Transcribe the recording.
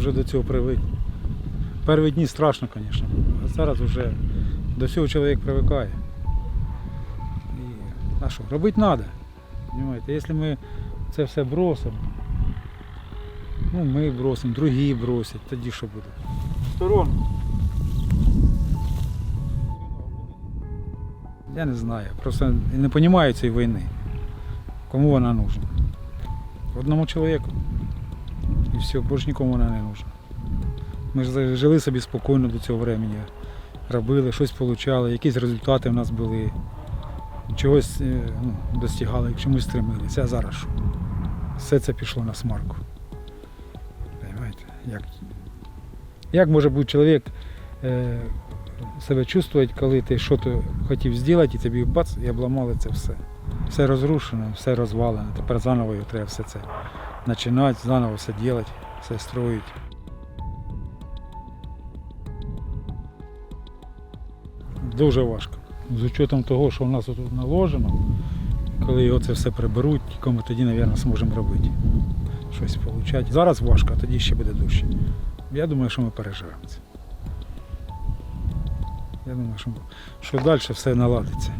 вже до цього привик. Перші дні страшно, звісно, а зараз вже до всього чоловік привикає. І, а що, робити треба. Понимаєте? Якщо ми це все бросимо, ну ми бросимо, другі бросять, тоді що буде? Сторон. Я не знаю, просто не розумію цієї війни. Кому вона нужна? Одному чоловіку. І все, більше нікому вона не нужна. Ми ж жили собі спокійно до цього времени. Робили, щось отримали, якісь результати в нас були. Чогось е, ну, достигали, к чомусь стремилися. А зараз що? Все це пішло на смарку. Понимаєте? Як, як може бути чоловік е, себе чувствувати, коли ти щось хотів зробити, і тобі бац, і обламали це все. Все розрушено, все розвалено. Тепер заново його треба все це починати, заново все робити, все строїти. Дуже важко. З учетом того, що в нас тут наложено, коли його це все приберуть, тільки ми тоді, мабуть, зможемо робити. Щось отримати. Зараз важко, а тоді ще буде дужче. Я думаю, що ми переживемо це. Я думаю, що, що далі все наладиться.